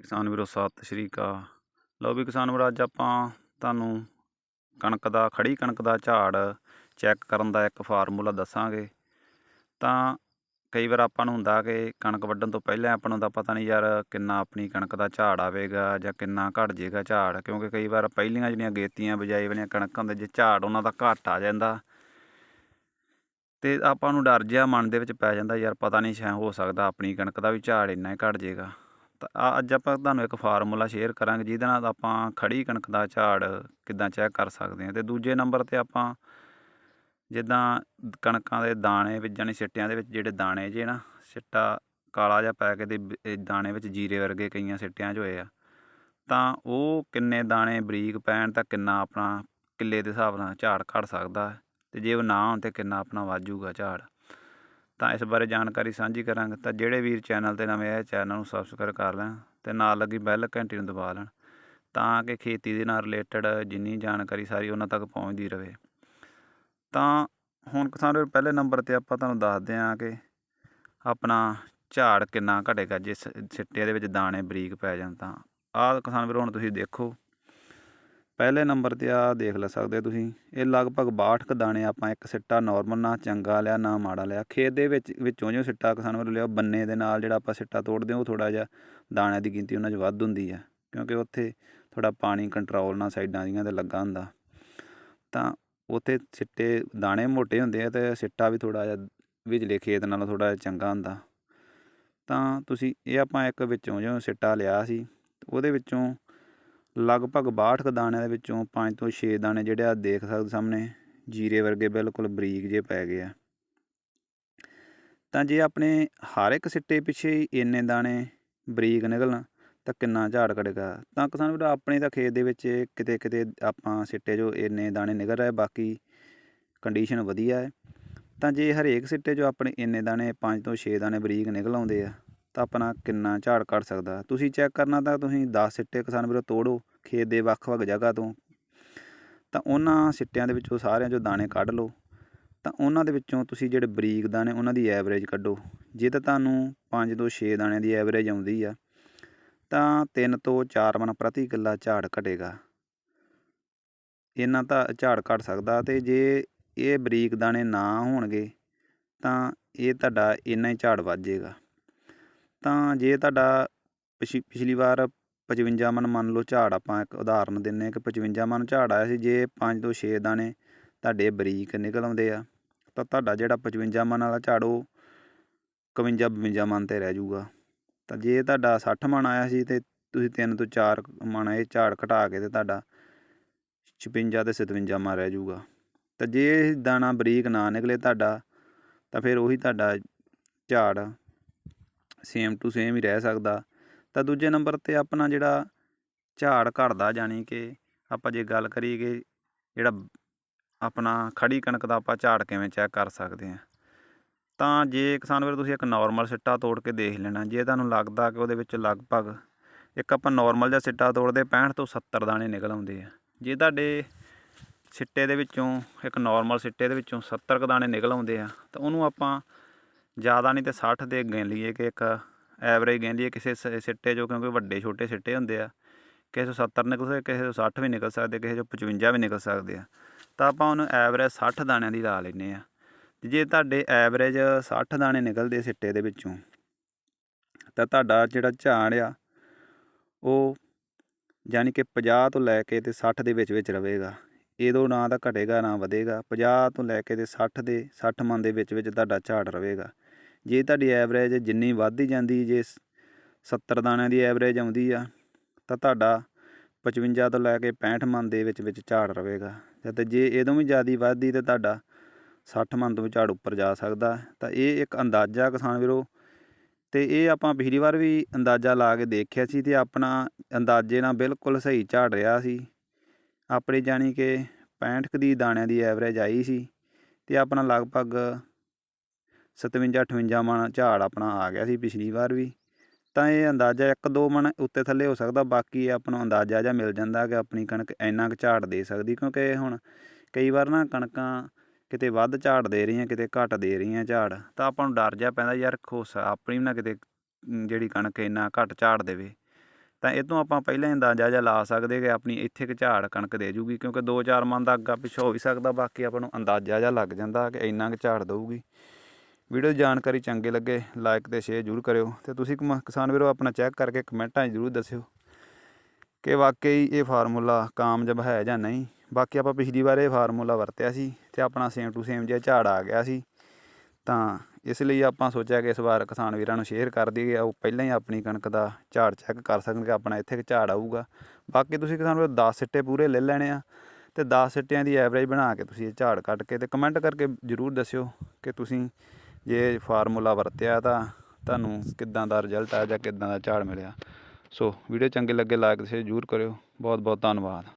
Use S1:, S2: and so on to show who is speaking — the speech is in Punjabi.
S1: ਕਿਸਾਨ ਵੀਰੋ, ਸਤਿ ਸ਼੍ਰੀ ਅਕਾਲ। ਲਓ ਵੀ ਕਿਸਾਨ ਵੀਰੋ, ਅੱਜ ਆਪਾਂ ਤੁਹਾਨੂੰ ਕਣਕ ਦਾ ਖੜੀ ਕਣਕ ਦਾ ਝਾੜ ਚੈੱਕ ਕਰਨ ਦਾ ਇੱਕ ਫਾਰਮੂਲਾ ਦੱਸਾਂਗੇ। ਤਾਂ ਕਈ ਵਾਰ ਆਪਾਂ ਨੂੰ ਹੁੰਦਾ ਕਿ ਕਣਕ ਵੱਢਣ ਤੋਂ ਪਹਿਲਾਂ ਆਪਾਂ ਨੂੰ ਤਾਂ ਪਤਾ ਨਹੀਂ ਯਾਰ ਕਿੰਨਾ ਆਪਣੀ ਕਣਕ ਦਾ ਝਾੜ ਆਵੇਗਾ ਜਾਂ ਕਿੰਨਾ ਘਟ ਜਾਏਗਾ ਝਾੜ, ਕਿਉਂਕਿ ਕਈ ਵਾਰ ਪਹਿਲੀਆਂ ਜਿਹੜੀਆਂ ਗੇਤੀਆਂ ਬਜਾਈ ਵਾਲੀਆਂ ਕਣਕਾਂ ਦੇ ਜੇ ਝਾੜ ਉਹਨਾਂ ਦਾ ਘੱਟ ਆ ਜਾਂਦਾ। ਤੇ ਆਪਾਂ ਨੂੰ ਡਰ ਜਿਹਾ ਮਨ ਦੇ ਵਿੱਚ ਪੈ ਜਾਂਦਾ, ਯਾਰ ਪਤਾ ਨਹੀਂ ਸ਼ਾਇਦ ਹੋ ਸਕਦਾ ਆਪਣੀ ਕਣਕ ਦਾ ਵੀ ਝਾੜ ਇੰਨਾ ਹੀ ਘਟ ਜਾਏਗਾ ਤਾਂ ਆ- ਅੱਜ ਆਪਾਂ ਤੁਹਾਨੂੰ ਇੱਕ ਫਾਰਮੂਲਾ ਸ਼ੇਅਰ ਕਰਾਂਗੇ, ਜਿਹਦੇ ਨਾਲ ਆਪਾਂ ਖੜੀ ਕਣਕ ਦਾ ਝਾੜ ਕਿੱਦਾਂ ਚੈੱਕ ਕਰ ਸਕਦੇ ਹਾਂ। ਤੇ ਦੂਜੇ ਨੰਬਰ ਤੇ ਆਪਾਂ ਜਿੱਦਾਂ ਕਣਕਾਂ ਦੇ ਦਾਣੇ ਵਿੱਚ ਜਾਣੀ ਸਿੱਟਿਆਂ ਦੇ ਵਿੱਚ ਜਿਹੜੇ ਦਾਣੇ ਜੇ ਨਾ, ਸਿੱਟਾ ਕਾਲਾ ਜਿਹਾ ਪੈ ਕੇ ਤੇ ਦਾਣੇ ਵਿੱਚ ਜੀਰੇ ਵਰਗੇ ਕਈਆਂ ਸਿੱਟਿਆਂ 'ਚ ਹੋਏ ਆ, ਤਾਂ ਉਹ ਕਿੰਨੇ ਦਾਣੇ ਬਰੀਕ ਪੈਣ ਤਾਂ ਕਿੰਨਾ ਆਪਣਾ ਕਿੱਲੇ ਦੇ ਹਿਸਾਬ ਨਾਲ ਝਾੜ ਘਟ ਸਕਦਾ ਹੈ, ਤੇ ਜੇ ਉਹ ਨਾ ਹੋਣ ਤੇ ਕਿੰਨਾ ਆਪਣਾ ਵਾਜੂਗਾ ਝਾੜ। ਤਾਂ ਇਸ ਬਾਰੇ ਜਾਣਕਾਰੀ ਸਾਂਝੀ ਕਰਾਂਗੇ। ਤਾਂ ਜਿਹੜੇ ਵੀਰ ਚੈਨਲ ਤੇ ਨਵੇਂ ਆਏ, ਚੈਨਲ ਨੂੰ ਸਬਸਕ੍ਰਾਈਬ ਕਰ ਲੈਣ ਤੇ ਨਾਲ ਲੱਗੀ ਬੈਲ ਘੰਟੀ ਨੂੰ ਦਬਾ ਲੈਣ ਤਾਂ ਕਿ ਖੇਤੀ ਦੇ ਨਾਲ ਰਿਲੇਟਡ ਜਿੰਨੀ ਜਾਣਕਾਰੀ ਸਾਰੀ ਉਹਨਾਂ ਤੱਕ ਪਹੁੰਚਦੀ ਰਹੇ ਤਾਂ ਹੁਣ ਕਿਸਾਨ ਪਹਿਲੇ ਨੰਬਰ ਤੇ ਆਪਾਂ ਤੁਹਾਨੂੰ ਦੱਸਦੇ ਹਾਂ ਕਿ ਆਪਣਾ ਝਾੜ ਕਿੰਨਾ ਘਟੇਗਾ, ਜੇ ਸਿੱਟੇ ਦੇ ਵਿੱਚ ਦਾਣੇ ਬਰੀਕ ਪੈ ਜਾਣ ਤਾਂ। ਆਹ ਕਿਸਾਨ ਵੀਰ, ਹੁਣ ਤੁਸੀਂ ਦੇਖੋ ਪਹਿਲੇ ਨੰਬਰ ਤੇ ਆ ਦੇਖ ਲੈ ਸਕਦੇ ਤੁਸੀਂ। ਇਹ ਲਗਭਗ 62 ਕ ਦਾਣੇ ਆਪਾਂ ਇੱਕ ਸਿੱਟਾ ਨਾਰਮਲ ਨਾ, ਚੰਗਾ ਲਿਆ, ਨਾ ਮਾੜਾ ਲਿਆ। ਖੇਤ ਦੇ ਵਿੱਚ, ਵਿੱਚੋਂ ਜੋ ਸਿੱਟਾ ਕਿਸਾਨ ਵੱਲੋਂ ਲਿਆ, ਬੰਨੇ ਦੇ ਨਾਲ ਜਿਹੜਾ ਆਪਾਂ ਸਿੱਟਾ ਤੋੜਦੇ ਉਹ ਥੋੜਾ ਜਿਹਾ ਦਾਣਿਆਂ ਦੀ ਗਿਣਤੀ ਉਹਨਾਂ 'ਚ ਵੱਧ ਹੁੰਦੀ ਹੈ ਕਿਉਂਕਿ ਉੱਥੇ ਥੋੜਾ ਪਾਣੀ ਕੰਟਰੋਲ ਨਾਲ ਸਾਈਡਾਂ ਦੀਆਂ ਤੇ ਲੱਗਾ ਹੁੰਦਾ। ਤਾਂ ਉੱਥੇ ਸਿੱਟੇ ਦਾਣੇ ਮੋਟੇ ਹੁੰਦੇ ਆ ਤੇ ਸਿੱਟਾ ਵੀ ਥੋੜਾ ਜਿਹਾ ਵਿਚਲੇ ਖੇਤ ਨਾਲੋਂ ਥੋੜਾ ਜਿਹਾ ਚੰਗਾ ਹੁੰਦਾ। ਤਾਂ ਤੁਸੀਂ, ਇਹ ਆਪਾਂ ਇੱਕ ਵਿੱਚੋਂ ਜੋ ਸਿੱਟਾ ਲਿਆ ਸੀ, ਉਹਦੇ ਵਿੱਚੋਂ ਲਗਭਗ 62 ਕੁ ਦਾਣਿਆਂ ਦੇ ਵਿੱਚੋਂ 5 ਤੋਂ 6 ਦਾਣੇ ਜਿਹੜੇ ਆ ਦੇਖ ਸਕਦੇ ਸਾਹਮਣੇ, ਜੀਰੇ ਵਰਗੇ ਬਿਲਕੁਲ ਬਰੀਕ ਜੇ ਪੈ ਗਏ ਆ। ਤਾਂ ਜੇ ਆਪਣੇ ਹਰ ਇੱਕ ਸਿੱਟੇ ਪਿੱਛੇ ਹੀ ਇੰਨੇ ਦਾਣੇ ਬਰੀਕ ਨਿਕਲਣ, ਤਾਂ ਕਿੰਨਾ ਝਾੜ ਕੱਢੇਗਾ ਤਾਂ ਕਿਸਾਨ ਵੀਰ, ਆਪਣੇ ਤਾਂ ਖੇਤ ਦੇ ਵਿੱਚ ਕਿਤੇ ਕਿਤੇ ਆਪਾਂ ਸਿੱਟੇ ਜੋ ਇੰਨੇ ਦਾਣੇ ਨਿਕਲ ਰਹੇ ਬਾਕੀ ਕੰਡੀਸ਼ਨ ਵਧੀਆ ਹੈ। ਤਾਂ ਜੇ ਹਰੇਕ ਸਿੱਟੇ 'ਚੋਂ ਆਪਣੇ ਇੰਨੇ ਦਾਣੇ 5 ਤੋਂ 6 ਦਾਣੇ ਬਰੀਕ ਨਿਕਲ ਆਉਂਦੇ ਆ ਤਾਂ ਆਪਣਾ ਕਿੰਨਾ ਝਾੜ ਕੱਢ ਸਕਦਾ। ਤੁਸੀਂ ਚੈੱਕ ਕਰਨਾ ਤਾਂ ਤੁਸੀਂ 10 ਸਿੱਟੇ ਕਿਸਾਨ ਵੀਰੋ ਤੋੜੋ, ਖੇਤ ਦੇ ਵੱਖ-ਵੱਖ ਜਗ੍ਹਾ ਤੋਂ। ਤਾਂ ਉਹਨਾਂ ਸਿੱਟਿਆਂ ਦੇ ਵਿੱਚੋਂ ਸਾਰਿਆਂ 'ਚੋਂ ਦਾਣੇ ਕੱਢ ਲਓ। ਤਾਂ ਉਹਨਾਂ ਦੇ ਵਿੱਚੋਂ ਤੁਸੀਂ ਜਿਹੜੇ ਬਰੀਕ ਦਾਣੇ ਉਹਨਾਂ ਦੀ ਐਵਰੇਜ ਕੱਢੋ। ਜੇ ਤਾਂ ਤੁਹਾਨੂੰ 5 ਤੋਂ 6 ਦਾਣਿਆਂ ਦੀ ਐਵਰੇਜ ਆਉਂਦੀ ਆ, ਤਾਂ 3 ਤੋਂ 4 ਮਣ ਪ੍ਰਤੀ ਕਿੱਲਾ ਝਾੜ ਘਟੇਗਾ। ਇਹਨਾਂ ਤਾਂ ਝਾੜ ਘਟ ਸਕਦਾ ਤੇ ਜੇ ਇਹ ਬਰੀਕ ਦਾਣੇ ਨਾ ਹੋਣਗੇ, ਤਾਂ ਇਹ ਤੁਹਾਡਾ ਇੰਨਾ ਹੀ ਝਾੜ ਵੱਧ ਜਾਏਗਾ। ਤਾਂ ਜੇ ਤੁਹਾਡਾ ਪਿਛ- ਪਿਛਲੀ ਵਾਰ 55 ਮਨ ਮੰਨ ਲਓ ਝਾੜ ਆਪਾਂ ਇੱਕ ਉਦਾਹਰਨ ਦਿੰਨੇ ਕਿ 55 ਮਨ ਝਾੜ ਆਇਆ ਸੀ, ਜੇ 5 ਤੋਂ 6 ਦਾਣੇ ਤੁਹਾਡੇ ਬਰੀਕ ਨਿਕਲ ਆਉਂਦੇ ਆ, ਤਾਂ ਤੁਹਾਡਾ ਜਿਹੜਾ 55 ਮਨ ਵਾਲਾ ਝਾੜ ਉਹ 51 52 ਮਨ ਤੇ ਰਹਿ ਜਾਊਗਾ। ਤਾਂ ਜੇ ਤੁਹਾਡਾ 60 ਮਨ ਆਇਆ ਸੀ ਤੇ ਤੁਸੀਂ 3 ਤੋਂ 4 ਮਨ ਇਹ ਝਾੜ ਘਟਾ ਕੇ ਤੇ ਤੁਹਾਡਾ 56 ਤੇ 57 ਮਨ ਰਹਿ ਜਾਊਗਾ। ਤਾਂ ਜੇ ਦਾਣਾ ਬਰੀਕ ਨਾ ਨਿਕਲੇ ਤੁਹਾਡਾ, ਤਾਂ ਫਿਰ ਉਹੀ ਤੁਹਾਡਾ ਝਾੜ ਸੇਮ ਟੂ ਸੇਮ ਹੀ ਰਹਿ ਸਕਦਾ। ਤਾਂ ਦੂਜੇ ਨੰਬਰ ਤੇ ਆਪਣਾ ਜਿਹੜਾ ਝਾੜ ਘਟਦਾ ਜਾਣੀ ਕਿ ਆਪਾਂ ਜੇ ਗੱਲ ਕਰੀਏ ਕਿ ਜਿਹੜਾ ਆਪਣਾ ਖੜੀ ਕਣਕ ਦਾ ਆਪਾਂ ਝਾੜ ਕਿਵੇਂ ਚੈੱਕ ਕਰ ਸਕਦੇ ਹਾਂ। ਤਾਂ ਜੇ ਕਿਸਾਨ ਵੀਰ ਤੁਸੀਂ ਇੱਕ ਨਾਰਮਲ ਸਿੱਟਾ ਤੋੜ ਕੇ ਦੇਖ ਲੈਣਾ, ਜੇ ਤੁਹਾਨੂੰ ਲੱਗਦਾ ਕਿ ਉਹਦੇ ਵਿੱਚ ਲਗਭਗ ਇੱਕ ਆਪਾਂ ਨਾਰਮਲ ਜਿਹਾ ਸਿੱਟਾ ਤੋੜਦੇ 65 ਤੋਂ 70 ਦਾਣੇ ਨਿਕਲ ਆਉਂਦੇ ਆ। ਜੇ ਤੁਹਾਡੇ ਸਿੱਟੇ ਦੇ ਵਿੱਚੋਂ, ਇੱਕ ਨਾਰਮਲ ਸਿੱਟੇ ਦੇ ਵਿੱਚੋਂ 70 ਕੁ ਦਾਣੇ ਨਿਕਲ ਆਉਂਦੇ ਆ, ਤਾਂ ਉਹਨੂੰ ਆਪਾਂ ਜ਼ਿਆਦਾ ਨਹੀਂ ਤੇ 60 ਦੇ ਗਿਣ ਲਈਏ ਕਿ ਇੱਕ ਐਵਰੇਜ ਗਿਣ ਲਈਏ ਕਿਸੇ ਸ- ਸਿੱਟੇ 'ਚੋਂ, ਕਿਉਂਕਿ ਵੱਡੇ ਛੋਟੇ ਸਿੱਟੇ ਹੁੰਦੇ ਆ। ਕਿਸੇ ਤੋਂ 70 ਨਿਕਲ ਸਕਦੇ ਕਿਸੇ ਤੋਂ 60 ਵੀ ਨਿਕਲ ਸਕਦੇ, ਕਿਸੇ 'ਚੋਂ 55 ਵੀ ਨਿਕਲ ਸਕਦੇ ਆ। ਤਾਂ ਆਪਾਂ ਉਹਨੂੰ ਐਵਰੇਜ 60 ਦਾਣਿਆਂ ਦੀ ਲਾ ਲੈਂਦੇ ਆ। ਤੇ ਜੇ ਤੁਹਾਡੇ ਐਵਰੇਜ 60 ਦਾਣੇ ਨਿਕਲਦੇ ਸਿੱਟੇ ਦੇ ਵਿੱਚੋਂ, ਤਾਂ ਤੁਹਾਡਾ ਜਿਹੜਾ ਝਾੜ ਆ, ਉਹ ਯਾਨੀ ਕਿ 50 ਤੋਂ ਲੈ ਕੇ ਤੇ 60 ਦੇ ਵਿੱਚ ਵਿੱਚ ਰਹੇਗਾ। ਇਹਦੋਂ ਨਾ ਤਾਂ ਘਟੇਗਾ, ਨਾ ਵਧੇਗਾ। 50 ਤੋਂ ਲੈ ਕੇ ਤੇ 60 ਦੇ 60 ਮਨ ਦੇ ਵਿੱਚ ਵਿੱਚ ਤੁਹਾਡਾ ਝਾੜ ਰਹੇਗਾ। ਜੇ ਤੁਹਾਡੀ ਐਵਰੇਜ ਜਿੰਨੀ ਵੱਧਦੀ ਜਾਂਦੀ, ਜੇ ਸ- 70 ਦਾਣਿਆਂ ਦੀ ਐਵਰੇਜ ਆਉਂਦੀ ਆ, ਤਾਂ ਤੁਹਾਡਾ 55 ਤੋਂ ਲੈ ਕੇ 65 ਮਨ ਦੇ ਵਿੱਚ ਵਿੱਚ ਝਾੜ ਰਵੇਗਾ ਤੇ ਜੇ ਇਦੋਂ ਵੀ ਜ਼ਿਆਦਾ ਵੱਧਦੀ, ਤਾਂ ਤੁਹਾਡਾ 60 ਮਨ ਤੋਂ ਵੀ ਝਾੜ ਉੱਪਰ ਜਾ ਸਕਦਾ। ਤਾਂ ਇਹ ਇੱਕ ਅੰਦਾਜ਼ਾ ਕਿਸਾਨ ਵੀਰੋ, ਤੇ ਇਹ ਆਪਾਂ ਪਿਛਲੀ ਵਾਰ ਵੀ ਅੰਦਾਜ਼ਾ ਲਾ ਕੇ ਦੇਖਿਆ ਸੀ ਤੇ ਆਪਣਾ ਅੰਦਾਜ਼ੇ ਨਾਲ ਬਿਲਕੁਲ ਸਹੀ ਝਾੜ ਰਿਹਾ ਸੀ। ਆਪਣੀ ਜਾਣੀ ਕਿ 65 ਦੀ ਦਾਣਿਆਂ ਦੀ ਐਵਰੇਜ ਆਈ ਸੀ ਤੇ ਆਪਣਾ ਲਗਭਗ 57 58 ਮਣ ਝਾੜ ਆਪਣਾ ਆ ਗਿਆ ਸੀ ਪਿਛਲੀ ਵਾਰ ਵੀ। ਤਾਂ ਇਹ ਅੰਦਾਜ਼ਾ ਇੱਕ ਦੋ ਮਣ ਉੱਤੇ ਥੱਲੇ ਹੋ ਸਕਦਾ, ਬਾਕੀ ਇਹ ਆਪਾਂ ਨੂੰ ਅੰਦਾਜ਼ਾ ਜਿਹਾ ਮਿਲ ਜਾਂਦਾ ਕਿ ਆਪਣੀ ਕਣਕ ਇੰਨਾ ਕੁ ਝਾੜ ਦੇ ਸਕਦੀ, ਕਿਉਂਕਿ ਹੁਣ ਕਈ ਵਾਰ ਨਾ ਕਣਕਾਂ ਕਿਤੇ ਵੱਧ ਝਾੜ ਦੇ ਰਹੀਆਂ, ਕਿਤੇ ਘੱਟ ਦੇ ਰਹੀਆਂ ਝਾੜ, ਤਾਂ ਆਪਾਂ ਨੂੰ ਡਰ ਜਿਹਾ ਪੈਂਦਾ ਯਾਰ ਖੋਸ ਆਪਣੀ ਵੀ ਨਾ ਕਿਤੇ ਜਿਹੜੀ ਕਣਕ ਇੰਨਾ ਘੱਟ ਝਾੜ ਦੇਵੇ। ਤਾਂ ਇਹ ਤੋਂ ਆਪਾਂ ਪਹਿਲਾਂ ਹੀ ਅੰਦਾਜ਼ਾ ਜਿਹਾ ਲਾ ਸਕਦੇ ਕਿ ਆਪਣੀ ਇੱਥੇ ਕਿ ਝਾੜ ਕਣਕ ਦੇ ਜੂਗੀ, ਕਿਉਂਕਿ 2-4 ਮਨ ਦਾ ਅੱਗਾ ਪਿੱਛੋਂ ਹੋ ਵੀ ਸਕਦਾ, ਬਾਕੀ ਆਪਾਂ ਨੂੰ ਅੰਦਾਜ਼ਾ ਜਿਹਾ ਲੱਗ ਜਾਂਦਾ ਕਿ ਇੰਨਾ ਕੁ ਝਾੜ ਦੇਊਗੀ। ਵੀਡੀਓ ਦੀ ਜਾਣਕਾਰੀ ਚੰਗੇ ਲੱਗੇ ਲਾਈਕ ਤੇ ਸ਼ੇਅਰ ਜ਼ਰੂਰ ਕਰਿਓ ਤੇ ਤੁਸੀਂ ਕਮਾ- ਕਿਸਾਨ ਵੀਰੋ ਆਪਣਾ ਚੈੱਕ ਕਰਕੇ ਕਮੈਂਟਾਂ 'ਚ ਜ਼ਰੂਰ ਦੱਸਿਓ ਕਿ ਵਾਕਈ ਇਹ ਫਾਰਮੂਲਾ ਕਾਮਯਾਬ ਹੈ ਜਾਂ ਨਹੀਂ। ਬਾਕੀ ਆਪਾਂ ਪਿਛਲੀ ਵਾਰ ਇਹ ਫਾਰਮੂਲਾ ਵਰਤਿਆ ਸੀ ਤੇ ਆਪਣਾ ਸੇਮ ਟੂ ਸੇਮ ਜਿਹਾ ਝਾੜ ਆ ਗਿਆ ਸੀ। ਤਾਂ ਇਸ ਲਈ ਆਪਾਂ ਸੋਚਿਆ ਕਿ ਇਸ ਵਾਰ ਕਿਸਾਨ ਵੀਰਾਂ ਨੂੰ ਸ਼ੇਅਰ ਕਰ ਦਈਏ, ਉਹ ਪਹਿਲਾਂ ਹੀ ਆਪਣੀ ਕਣਕ ਦਾ ਝਾੜ ਚੈੱਕ ਕਰ ਸਕਣ ਕਿ ਆਪਣਾ ਇੱਥੇ ਝਾੜ ਆਊਗਾ। ਬਾਕੀ ਤੁਸੀਂ ਕਿਸਾਨ ਵੀਰੋ 10 ਸਿੱਟੇ ਪੂਰੇ ਲੈ ਲੈਣੇ ਆ ਤੇ 10 ਸਿੱਟਿਆਂ ਦੀ ਐਵਰੇਜ ਬਣਾ ਕੇ ਤੁਸੀਂ ਇਹ ਝਾੜ ਕੱਢ ਕੇ ਤੇ ਕਮੈਂਟ ਕਰਕੇ ਜ਼ਰੂਰ ਦੱਸਿਓ ਕਿ ਤੁਸੀਂ ਜੇ ਫਾਰਮੂਲਾ ਵਰਤਿਆ ਤਾਂ ਤੁਹਾਨੂੰ ਕਿੱਦਾਂ ਦਾ ਰਿਜ਼ਲਟ ਆਇਆ ਜਾਂ ਕਿੱਦਾਂ ਦਾ ਝਾੜ ਮਿਲਿਆ। ਸੋ ਵੀਡੀਓ ਚੰਗੇ ਲੱਗੇ ਲਾਈਕ ਤੇ ਸ਼ੇਅਰ ਜ਼ਰੂਰ ਕਰਿਓ। ਬਹੁਤ ਬਹੁਤ ਧੰਨਵਾਦ।